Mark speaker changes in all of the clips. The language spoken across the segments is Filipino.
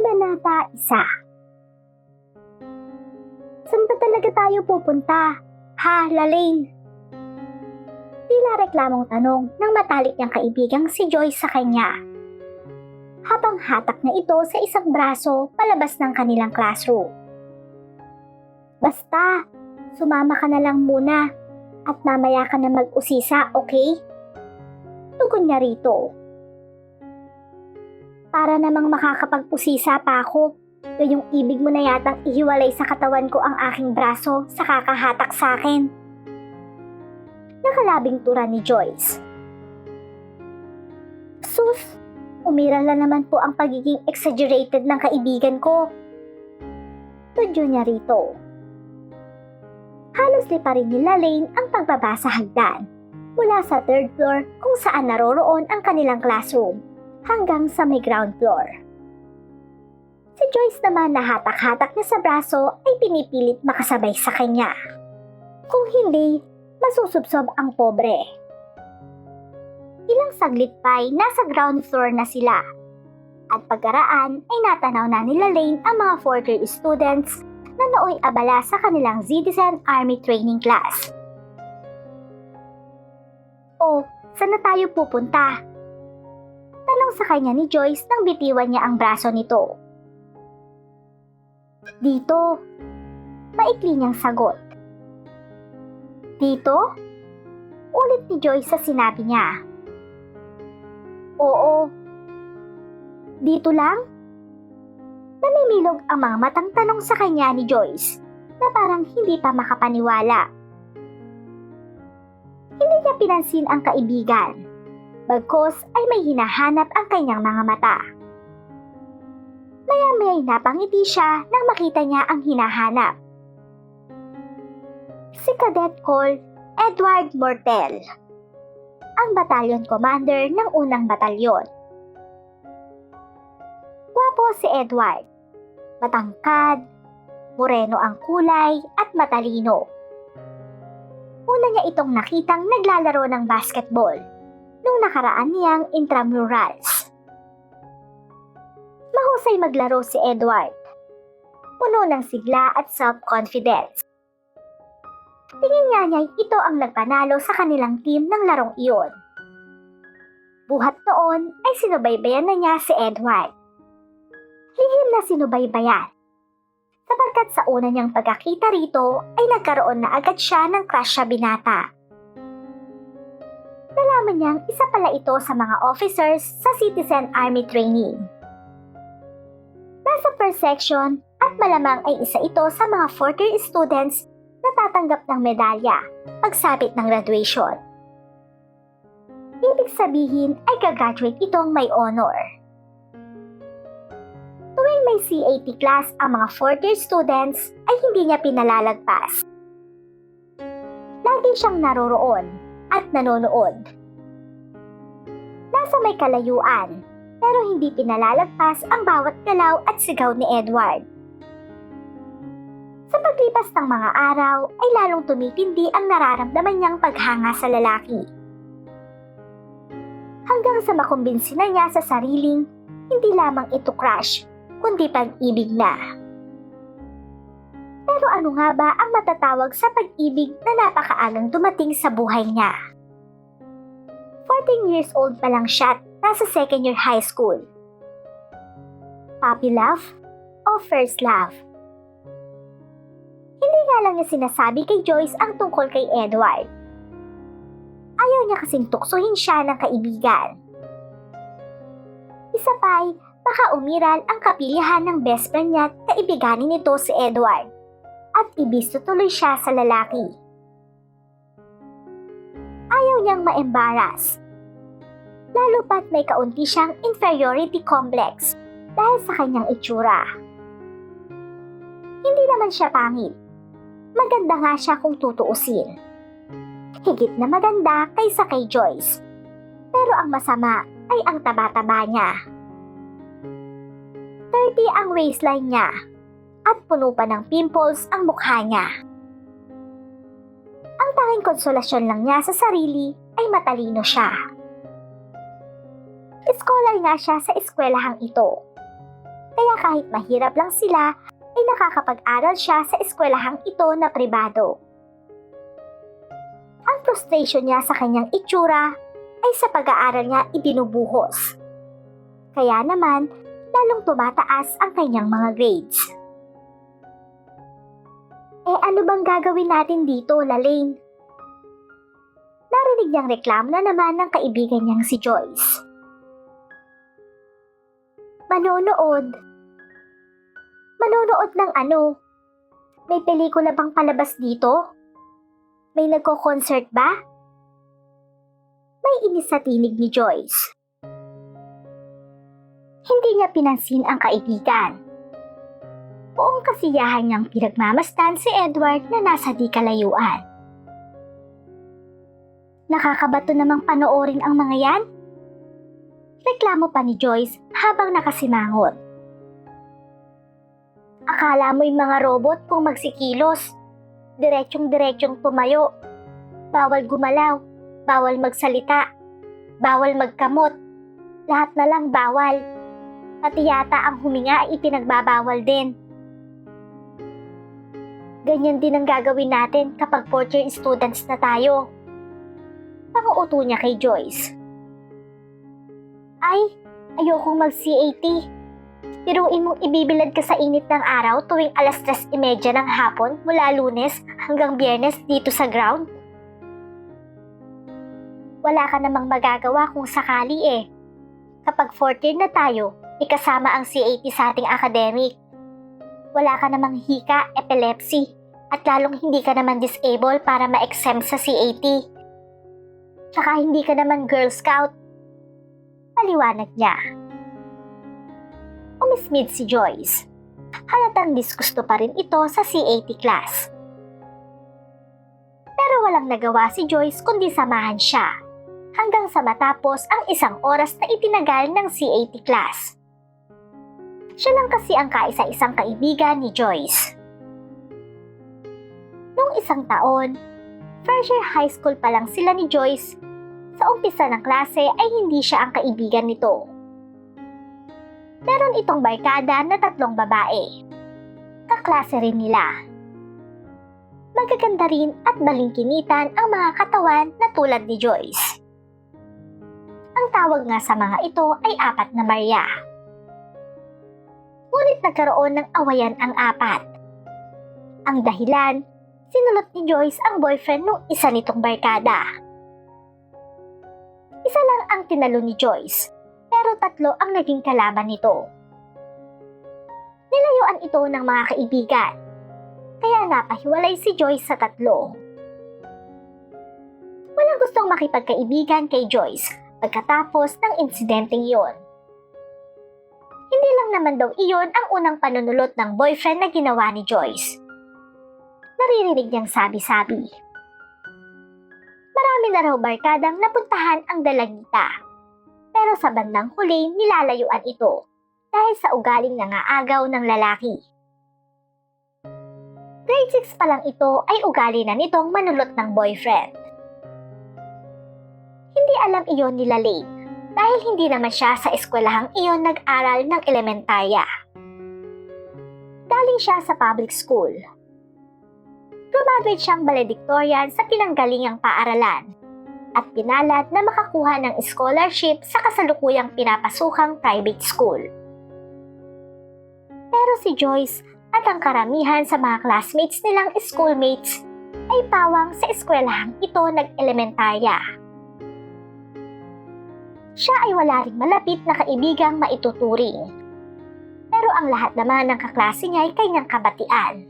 Speaker 1: Kabanata 1 Saan ba talaga tayo pupunta? Ha, Lalaine? Tila reklamong tanong ng matalik niyang kaibigang si Joyce sa kanya. Habang hatak na ito sa isang braso palabas ng kanilang classroom. Basta, sumama ka na lang muna at mamaya ka na mag-usisa, okay? Tugon niya rito. Para namang makakapag-usisa pa ako, gayong ibig mo na yatang ihiwalay sa katawan ko ang aking braso sa kakahatak sa akin. Nakalabing tura ni Joyce. Sus, umiral na naman po ang pagiging exaggerated ng kaibigan ko. Tudyo niya rito. Halos lipa rin ni Lane ang pagbaba sa hagdan mula sa third floor kung saan naroroon ang kanilang classroom hanggang sa may ground floor. Si Joyce naman na hatak-hatak niya sa braso ay pinipilit makasabay sa kanya. Kung hindi, masusubsob ang pobre. Ilang saglit pa'y nasa ground floor na sila. At pagkaraan ay natanaw na nila Lane ang mga fourth year students na nooy abala sa kanilang Citizen Army Training Class. O, saan na tayo pupunta? Tanong sa kanya ni Joyce nang bitiwan niya ang braso nito. Dito. Maikli niyang sagot. Dito? Ulit ni Joyce sa sinabi niya. Oo. Dito lang? Namimilog ang mga matang tanong sa kanya ni Joyce na parang hindi pa makapaniwala. Hindi niya pinansin ang kaibigan. Bagkos ay may hinahanap ang kanyang mga mata. Maya-maya'y napangiti siya nang makita niya ang hinahanap. Si Cadet Cole Edward Mortel, ang batalyon commander ng unang batalyon. Gwapo si Edward, matangkad, moreno ang kulay at matalino. Una niya itong nakitang naglalaro ng basketball nung nakaraan niyang intramurals. Mahusay maglaro si Edward. Puno ng sigla at self-confidence. Tingin nga niya ito ang nagpanalo sa kanilang team ng larong iyon. Buhat noon ay sinubaybayan na niya si Edward. Lihim na sinubaybayan. Sapagkat sa una niyang pagkakita rito ay nagkaroon na agad siya ng crush sa binata nalaman niyang isa pala ito sa mga officers sa Citizen Army Training. Nasa first section at malamang ay isa ito sa mga fourth year students na tatanggap ng medalya pagsapit ng graduation. Ibig sabihin ay gagraduate itong may honor. Tuwing may CAT class ang mga fourth year students ay hindi niya pinalalagpas. Lagi siyang naroroon at nanonood. Nasa may kalayuan, pero hindi pinalalagpas ang bawat galaw at sigaw ni Edward. Sa paglipas ng mga araw ay lalong tumitindi ang nararamdaman niyang paghanga sa lalaki. Hanggang sa makumbinsi na niya sa sariling hindi lamang ito crush, kundi pag-ibig na. Pero ano nga ba ang matatawag sa pag-ibig na napakaagang dumating sa buhay niya? 14 years old pa lang siya nasa second year high school. Puppy love o first love? Hindi nga lang niya sinasabi kay Joyce ang tungkol kay Edward. Ayaw niya kasing tuksohin siya ng kaibigan. Isa pa'y baka umiral ang kapilihan ng best friend niya at kaibiganin nito si Edward at ibisto tuloy siya sa lalaki. Ayaw niyang ma-embarrass. Lalo pat may kaunti siyang inferiority complex dahil sa kanyang itsura. Hindi naman siya pangit. Maganda nga siya kung tutuusin. Higit na maganda kaysa kay Joyce. Pero ang masama ay ang taba-taba niya. 30 ang waistline niya at puno pa ng pimples ang mukha niya. Ang tanging konsolasyon lang niya sa sarili ay matalino siya. Scholar nga siya sa eskwelahang ito. Kaya kahit mahirap lang sila, ay nakakapag-aral siya sa eskwelahang ito na pribado. Ang frustration niya sa kanyang itsura ay sa pag-aaral niya ibinubuhos. Kaya naman, lalong tumataas ang kanyang mga grades. Eh ano bang gagawin natin dito, Lalaine? Narinig niyang reklamo na naman ng kaibigan niyang si Joyce. Manonood. Manonood ng ano? May pelikula bang palabas dito? May nagko-concert ba? May inis sa tinig ni Joyce. Hindi niya pinansin ang kaibigan. Buong kasiyahan niyang pinagmamastan si Edward na nasa di kalayuan. Nakakabato namang panoorin ang mga yan? Reklamo pa ni Joyce habang nakasimangot. Akala mo'y mga robot kung magsikilos. Diretsyong-diretsyong tumayo. Bawal gumalaw. Bawal magsalita. Bawal magkamot. Lahat na lang bawal. Pati yata ang huminga ay ipinagbabawal din. Ganyan din ang gagawin natin kapag fourth year students na tayo. Panguuto niya kay Joyce. Ay, ayokong mag-CAT. Piruin mong ibibilad ka sa init ng araw tuwing alas 3.30 ng hapon mula lunes hanggang biyernes dito sa ground? Wala ka namang magagawa kung sakali eh. Kapag 14 na tayo, ikasama ang CAT sa ating academic. Wala ka namang hika, epilepsy, at lalong hindi ka naman disable para ma-exempt sa CAT. Tsaka hindi ka naman Girl Scout. Paliwanag niya. Umismid si Joyce. Halatang disgusto pa rin ito sa CAT class. Pero walang nagawa si Joyce kundi samahan siya hanggang sa matapos ang isang oras na itinagal ng CAT class. Siya lang kasi ang kaisa-isang kaibigan ni Joyce. Noong isang taon, year high school pa lang sila ni Joyce, sa umpisa ng klase ay hindi siya ang kaibigan nito. Meron itong barkada na tatlong babae. Kaklase rin nila. Magaganda rin at balingkinitan ang mga katawan na tulad ni Joyce. Ang tawag nga sa mga ito ay apat na Maria. Ngunit nagkaroon ng awayan ang apat. Ang dahilan, sinulot ni Joyce ang boyfriend ng isa nitong barkada. Isa lang ang tinalo ni Joyce, pero tatlo ang naging kalaban nito. Nilayuan ito ng mga kaibigan, kaya napahiwalay si Joyce sa tatlo. Walang gustong makipagkaibigan kay Joyce pagkatapos ng insidenteng iyon. Naman daw iyon ang unang panunulot ng boyfriend na ginawa ni Joyce. Naririnig niyang sabi-sabi. Marami na raw barkadang napuntahan ang dalagita. Pero sa bandang huli nilalayuan ito dahil sa ugaling nangaagaw ng lalaki. Grade 6 pa lang ito ay ugali na nitong manulot ng boyfriend. Hindi alam iyon ni Lane dahil hindi naman siya sa eskwelahang iyon nag-aral ng elementarya. Galing siya sa public school. Graduate siyang valedictorian sa pinanggalingang paaralan at pinalad na makakuha ng scholarship sa kasalukuyang pinapasukang private school. Pero si Joyce at ang karamihan sa mga classmates nilang schoolmates ay pawang sa eskwelahang ito nag-elementarya. Siya ay wala ring malapit na kaibigang maituturing. Pero ang lahat naman ng kaklase niya ay kanyang kabatian.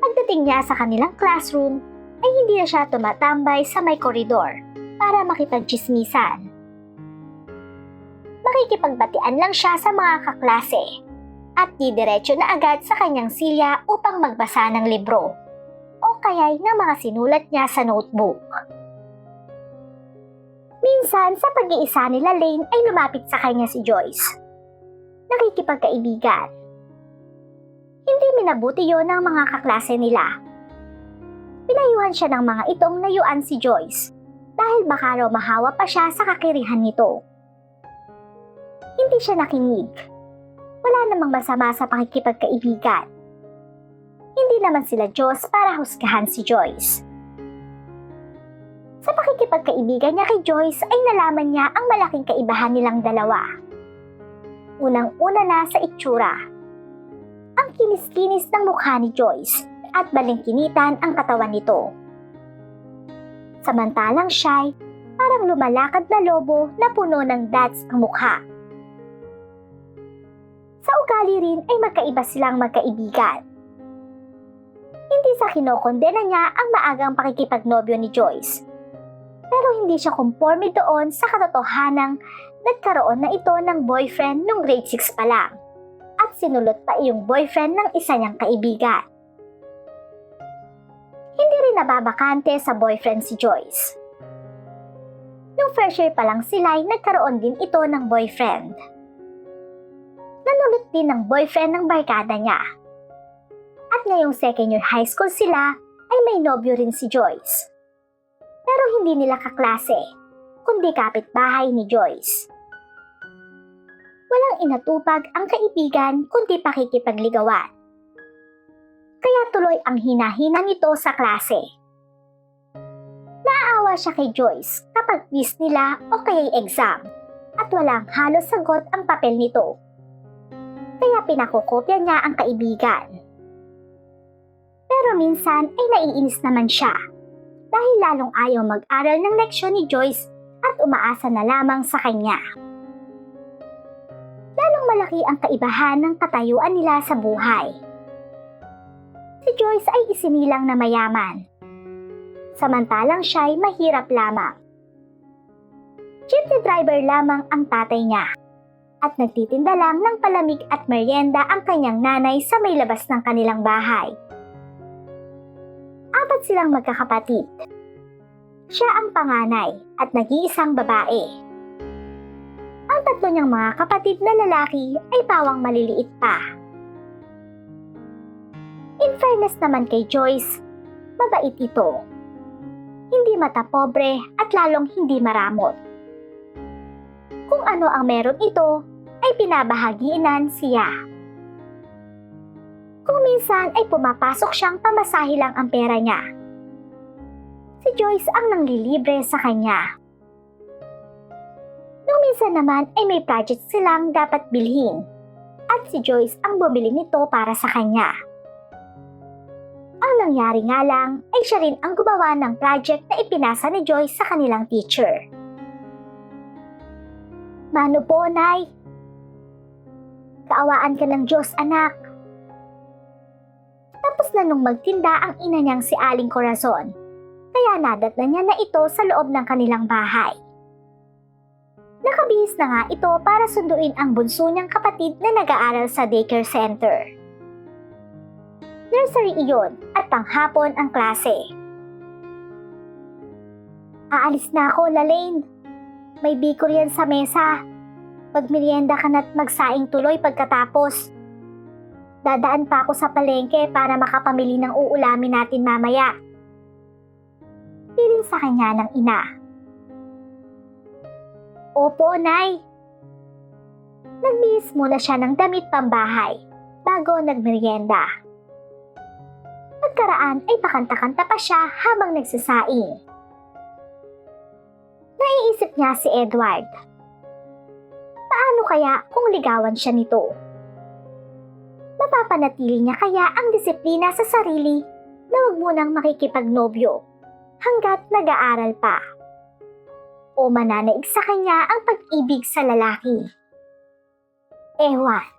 Speaker 1: Pagdating niya sa kanilang classroom, ay hindi na siya tumatambay sa may koridor para makipagchismisan. Makikipagbatian lang siya sa mga kaklase at didiretso na agad sa kanyang silya upang magbasa ng libro o kaya'y ng mga sinulat niya sa notebook. Minsan sa pag-iisa nila Lane ay lumapit sa kanya si Joyce. Nakikipagkaibigan. Hindi minabuti yon ng mga kaklase nila. Pinayuhan siya ng mga itong layuan si Joyce dahil baka raw mahawa pa siya sa kakirihan nito. Hindi siya nakinig wala namang masama sa pakikipagkaibigan. Hindi naman sila Diyos para husgahan si Joyce. Pakikipagkaibigan niya kay Joyce ay nalaman niya ang malaking kaibahan nilang dalawa. Unang-una na sa itsura. Ang kinis-kinis ng mukha ni Joyce at balingkinitan ang katawan nito. Samantalang siya parang lumalakad na lobo na puno ng dots ang mukha. Sa ugali rin ay magkaiba silang magkaibigan. Hindi sa kinokondena niya ang maagang pakikipagnobyo ni Joyce. Pero hindi siya conforme doon sa katotohanang nagkaroon na ito ng boyfriend nung grade 6 pa lang at sinulot pa iyong boyfriend ng isa niyang kaibigan. Hindi rin nababakante sa boyfriend si Joyce. Nung first year pa lang sila ay nagkaroon din ito ng boyfriend. Nanulot din ng boyfriend ng barkada niya. At ngayong second year high school sila ay may nobyo rin si Joyce. Pero hindi nila kaklase, kundi kapitbahay ni Joyce. Walang inatupag ang kaibigan kundi pakikipagligawan. Kaya tuloy ang hinahina nito sa klase. Naawa siya kay Joyce kapag quiz nila o kaya exam at walang halos sagot ang papel nito. Kaya pinakukopya niya ang kaibigan. Pero minsan ay naiinis naman siya dahil lalong ayaw mag-aral ng leksyon ni Joyce at umaasa na lamang sa kanya. Lalong malaki ang kaibahan ng katayuan nila sa buhay. Si Joyce ay isinilang na mayaman. Samantalang siya ay mahirap lamang. Jeepney driver lamang ang tatay niya at nagtitinda lang ng palamig at merienda ang kanyang nanay sa may labas ng kanilang bahay. Apat silang magkakapatid. Siya ang panganay at nag-iisang babae. Ang tatlo niyang mga kapatid na lalaki ay pawang maliliit pa. In fairness naman kay Joyce, mabait ito. Hindi mata pobre at lalong hindi maramot. Kung ano ang meron ito, ay pinabahaginan siya. Kung minsan ay pumapasok siyang pamasahe lang ang pera niya. Si Joyce ang nanglilibre sa kanya. Nung minsan naman ay may project silang dapat bilhin at si Joyce ang bumili nito para sa kanya. Ang nangyari nga lang ay siya rin ang gumawa ng project na ipinasa ni Joyce sa kanilang teacher. Mano po, Nay? Kaawaan ka ng Diyos, anak. Tapos na nung magtinda ang ina niyang si Aling Corazon, kaya nadatna niya na ito sa loob ng kanilang bahay. Nakabihis na nga ito para sunduin ang bunso niyang kapatid na nag-aaral sa daycare center. Nursery iyon at panghapon ang klase. Aalis na ako, Lalaine. May bikor yan sa mesa. Magmerienda ka na't magsaing tuloy pagkatapos. Dadaan pa ako sa palengke para makapamili ng uulamin natin mamaya. Piling sa kanya ng ina. Opo, Nay. Nagbihis muna siya ng damit pambahay bago nagmerienda. Pagkaraan ay pakanta-kanta pa siya habang nagsasaing. Naiisip niya si Edward. Paano kaya kung ligawan siya nito? Mapapanatili niya kaya ang disiplina sa sarili na huwag munang makikipagnobyo hanggat nag-aaral pa. O mananaig sa kanya ang pag-ibig sa lalaki. Ewan,